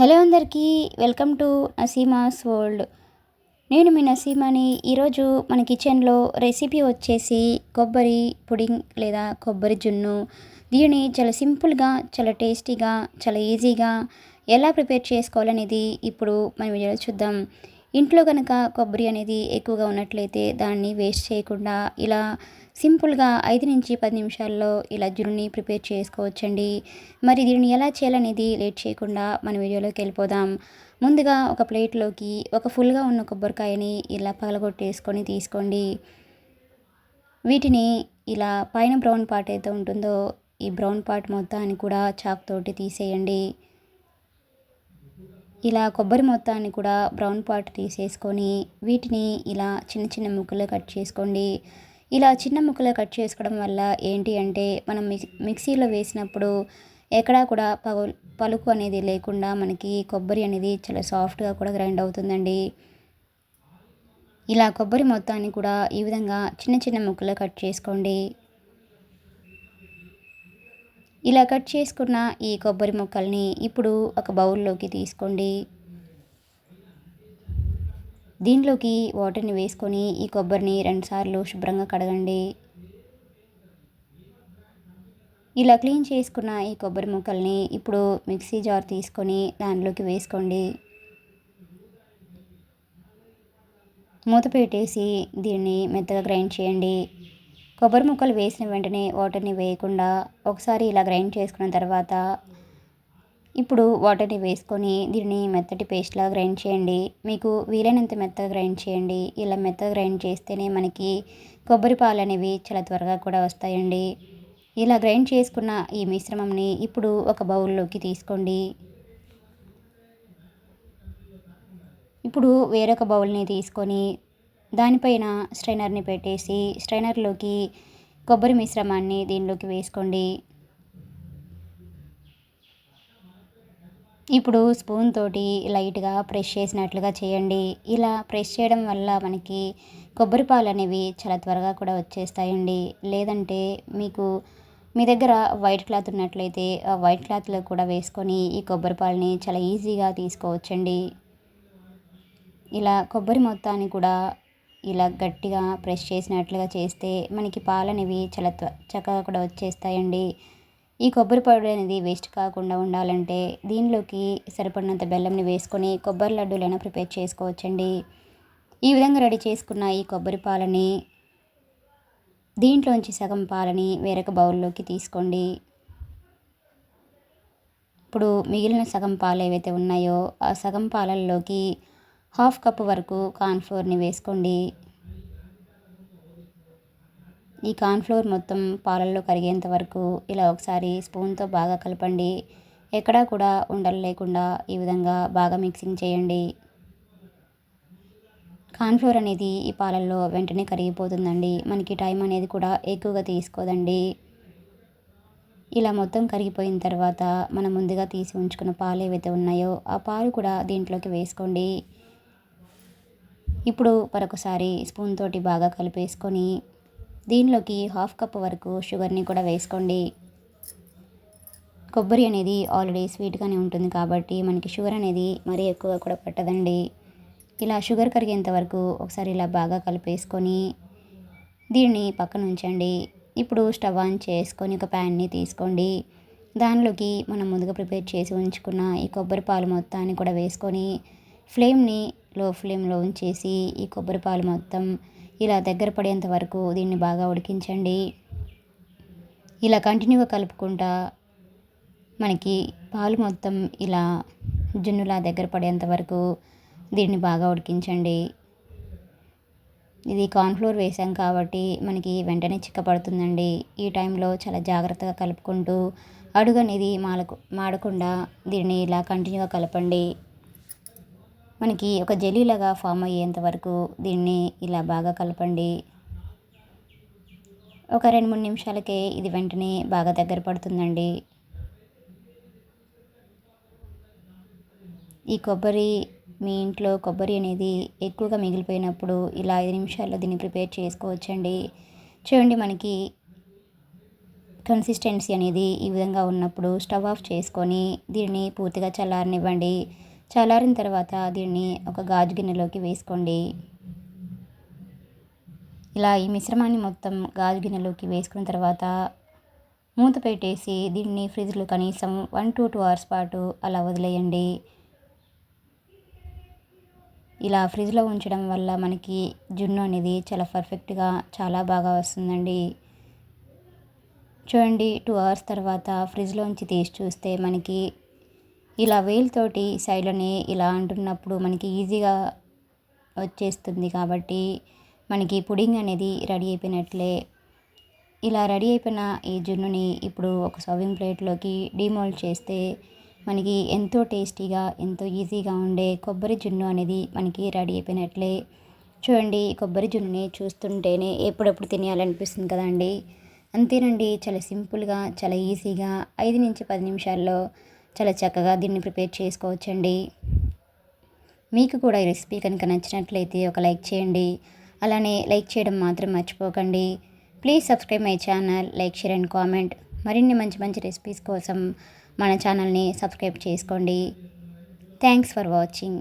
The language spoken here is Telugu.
హలో అందరికీ వెల్కమ్ టు నసీమాస్ వరల్డ్. నేను మీ నసీమాని. ఈరోజు మన కిచెన్లో రెసిపీ వచ్చేసి కొబ్బరి పుడింగ్ లేదా కొబ్బరి జున్ను. దీనిని చాలా సింపుల్గా చాలా టేస్టీగా చాలా ఈజీగా ఎలా ప్రిపేర్ చేసుకోవాలనేది ఇప్పుడు మనం వీడియోలో చూద్దాం. ఇంట్లో కనుక కొబ్బరి అనేది ఎక్కువగా ఉన్నట్లయితే దాన్ని వేస్ట్ చేయకుండా ఇలా సింపుల్గా ఐదు నుంచి పది నిమిషాల్లో ఇలా జున్నుని ప్రిపేర్ చేసుకోవచ్చండి. మరి దీనిని ఎలా చేయాలనేది లేట్ చేయకుండా మన వీడియోలోకి వెళ్ళిపోదాం. ముందుగా ఒక ప్లేట్లోకి ఒక ఫుల్గా ఉన్న కొబ్బరికాయని ఇలా పగలగొట్టేసుకొని తీసుకోండి. వీటిని ఇలా పైన బ్రౌన్ పార్ట్ అయితే ఉంటుందో ఈ బ్రౌన్ పార్ట్ మొత్తాన్ని కూడా చాక్ తోటి తీసేయండి. ఇలా కొబ్బరి మొత్తాన్ని కూడా బ్రౌన్ పార్ట్ తీసేసుకొని వీటిని ఇలా చిన్న చిన్న ముక్కలు కట్ చేసుకోండి. ఇలా చిన్న ముక్కలు కట్ చేసుకోవడం వల్ల ఏంటి అంటే మనం మిక్సీలో వేసినప్పుడు ఎక్కడా కూడా పలుకు అనేది లేకుండా మనకి కొబ్బరి అనేది చాలా సాఫ్ట్గా కూడా గ్రైండ్ అవుతుందండి. ఇలా కొబ్బరి మొత్తాన్ని కూడా ఈ విధంగా చిన్న చిన్న ముక్కలు కట్ చేసుకోండి. ఇలా కట్ చేసుకున్న ఈ కొబ్బరి ముక్కల్ని ఇప్పుడు ఒక బౌల్లోకి తీసుకోండి. దీంట్లోకి వాటర్ని వేసుకొని ఈ కొబ్బరిని రెండుసార్లు శుభ్రంగా కడగండి. ఇలా క్లీన్ చేసుకున్న ఈ కొబ్బరి ముక్కల్ని ఇప్పుడు మిక్సీ జార్ తీసుకొని దానిలోకి వేసుకోండి. మూత పెట్టేసి దీన్ని మెత్తగా గ్రైండ్ చేయండి. కొబ్బరి ముక్కలు వేసిన వెంటనే వాటర్ని వేయకుండా ఒకసారి ఇలా గ్రైండ్ చేసుకున్న తర్వాత ఇప్పుడు వాటర్ని వేసుకొని దీన్ని మెత్తటి పేస్ట్లా గ్రైండ్ చేయండి. మీకు వీలైనంత మెత్తగా గ్రైండ్ చేయండి. ఇలా మెత్తగా గ్రైండ్ చేస్తేనే మనకి కొబ్బరి పాలు అనేవి చాలా త్వరగా కూడా వస్తాయండి. ఇలా గ్రైండ్ చేసుకున్న ఈ మిశ్రమంని ఇప్పుడు ఒక బౌల్లోకి తీసుకోండి. ఇప్పుడు వేరొక బౌల్ని తీసుకొని దానిపైన స్ట్రైనర్ని పెట్టేసి స్ట్రైనర్లోకి కొబ్బరి మిశ్రమాన్ని దీనిలోకి వేసుకోండి. ఇప్పుడు స్పూన్ తోటి లైట్గా ప్రెస్ చేసినట్లుగా చేయండి. ఇలా ప్రెస్ చేయడం వల్ల మనకి కొబ్బరి పాలు అనేవి చాలా త్వరగా కూడా వచ్చేస్తాయండి. లేదంటే మీకు మీ దగ్గర వైట్ క్లాత్ ఉన్నట్లయితే ఆ వైట్ క్లాత్లో కూడా వేసుకొని ఈ కొబ్బరి పాలని చాలా ఈజీగా తీసుకోవచ్చండి. ఇలా కొబ్బరి మొత్తాన్ని కూడా ఇలా గట్టిగా ప్రెస్ చేసినట్లుగా చేస్తే మనకి పాలు అనేవి చాలా చక్కగా కూడా వచ్చేస్తాయండి. ఈ కొబ్బరి పౌడర్ అనేది వేస్ట్ కాకుండా ఉండాలంటే దీనిలోకి సరిపడినంత బెల్లంని వేసుకొని కొబ్బరి లడ్డూలైనా ప్రిపేర్ చేసుకోవచ్చండి. ఈ విధంగా రెడీ చేసుకున్న ఈ కొబ్బరి పాలని దీంట్లోంచి సగం పాలని వేరొక బౌల్లోకి తీసుకోండి. ఇప్పుడు మిగిలిన సగం పాలు ఏవైతే ఉన్నాయో ఆ సగం పాలల్లోకి హాఫ్ కప్ వరకు కార్న్ఫ్లోర్ని వేసుకోండి. ఈ కార్న్ఫ్లోర్ మొత్తం పాలల్లో కరిగేంత వరకు ఇలా ఒకసారి స్పూన్తో బాగా కలపండి. ఎక్కడా కూడా ఉండలు లేకుండా ఈ విధంగా బాగా మిక్సింగ్ చేయండి. కార్న్ఫ్లోర్ అనేది ఈ పాలల్లో వెంటనే కరిగిపోతుందండి. మనకి టైం అనేది కూడా ఎక్కువగా తీసుకోదండి. ఇలా మొత్తం కరిగిపోయిన తర్వాత మనం ముందుగా తీసి ఉంచుకున్న పాలు ఏవైతే ఉన్నాయో ఆ పాలు కూడా దీంట్లోకి వేసుకోండి. ఇప్పుడు మరొకసారి స్పూన్ తోటి బాగా కలిపేసుకొని దీనిలోకి హాఫ్ కప్ వరకు షుగర్ని కూడా వేసుకోండి. కొబ్బరి అనేది ఆల్రెడీ స్వీట్గానే ఉంటుంది కాబట్టి మనకి షుగర్ అనేది మరీ ఎక్కువ కూడా పట్టదండి. ఇలా షుగర్ కరిగేంత వరకు ఒకసారి ఇలా బాగా కలిపేసుకొని దీన్ని పక్కన ఉంచండి. ఇప్పుడు స్టవ్ ఆన్ చేసుకొని ఒక ప్యాన్ని తీసుకోండి. దానిలోకి మనం ముందుగా ప్రిపేర్ చేసి ఉంచుకున్న ఈ కొబ్బరి పాలు మొత్తాన్ని కూడా వేసుకొని ఫ్లేమ్ని లో ఫ్లేమ్లో ఉంచేసి ఈ కొబ్బరి పాలు మొత్తం ఇలా దగ్గర పడేంత వరకు దీన్ని బాగా ఉడికించండి. ఇలా కంటిన్యూగా కలుపుకుంటా మనకి పాలు మొత్తం ఇలా జున్నులా దగ్గర పడేంత వరకు దీన్ని బాగా ఉడికించండి. ఇది కార్న్ఫ్లోర్ వేసాం కాబట్టి మనకి వెంటనే చిక్కపడుతుందండి. ఈ టైంలో చాలా జాగ్రత్తగా కలుపుకుంటూ అడుగు అనేది మాలకు మాడకుండా దీన్ని ఇలా కంటిన్యూగా కలపండి. మనకి ఒక జెలీలాగా ఫామ్ అయ్యేంత వరకు దీన్ని ఇలా బాగా కలపండి. ఒక రెండు మూడు నిమిషాలకే ఇది వెంటనే బాగా దగ్గర పడుతుందండి. ఈ కొబ్బరి మీ ఇంట్లో కొబ్బరి అనేది ఎక్కువగా మిగిలిపోయినప్పుడు ఇలా ఐదు నిమిషాల్లో దీన్ని ప్రిపేర్ చేసుకోవచ్చండి. చూడండి మనకి కన్సిస్టెన్సీ అనేది ఈ విధంగా ఉన్నప్పుడు స్టవ్ ఆఫ్ చేసుకొని దీన్ని పూర్తిగా చల్లారనివ్వండి. చల్లారిన తర్వాత దీన్ని ఒక గాజు గిన్నెలోకి వేసుకోండి. ఇలా ఈ మిశ్రమాన్ని మొత్తం గాజు గిన్నెలోకి వేసుకున్న తర్వాత మూత పెట్టేసి దీన్ని ఫ్రిడ్జ్లో కనీసం వన్ టు టూ అవర్స్ పాటు అలా వదిలేయండి. ఇలా ఫ్రిడ్జ్లో ఉంచడం వల్ల మనకి జున్ను అనేది చాలా పర్ఫెక్ట్గా చాలా బాగా వస్తుందండి. చూడండి టూ అవర్స్ తర్వాత ఫ్రిడ్జ్లోంచి తీసి చూస్తే మనకి ఇలా వేలుతోటి సైడ్లోనే ఇలా అంటున్నప్పుడు మనకి ఈజీగా వచ్చేస్తుంది కాబట్టి మనకి పుడింగ్ అనేది రెడీ అయిపోయినట్లే. ఇలా రెడీ అయిపోయిన ఈ జున్నుని ఇప్పుడు ఒక సర్వింగ్ ప్లేట్లోకి డిమోల్డ్ చేస్తే మనకి ఎంతో టేస్టీగా ఎంతో ఈజీగా ఉండే కొబ్బరి జున్ను అనేది మనకి రెడీ అయిపోయినట్లే. చూడండి కొబ్బరి జున్నుని చూస్తుంటేనే ఎప్పుడెప్పుడు తినేయాలనిపిస్తుంది కదండి అంతేనండి చాలా సింపుల్గా చాలా ఈజీగా ఐదు నుంచి పది నిమిషాల్లో చాలా చక్కగా దీన్ని ప్రిపేర్ చేసుకోవచ్చండి. మీకు కూడా ఈ రెసిపీ కనుక నచ్చినట్లయితే ఒక లైక్ చేయండి. అలానే లైక్ చేయడం మాత్రం మర్చిపోకండి. Please subscribe my channel like share and comment. మరిన్ని మంచి మంచి రెసిపీస్ కోసం మన ఛానల్ని సబ్స్క్రైబ్ చేసుకోండి. Thanks for watching.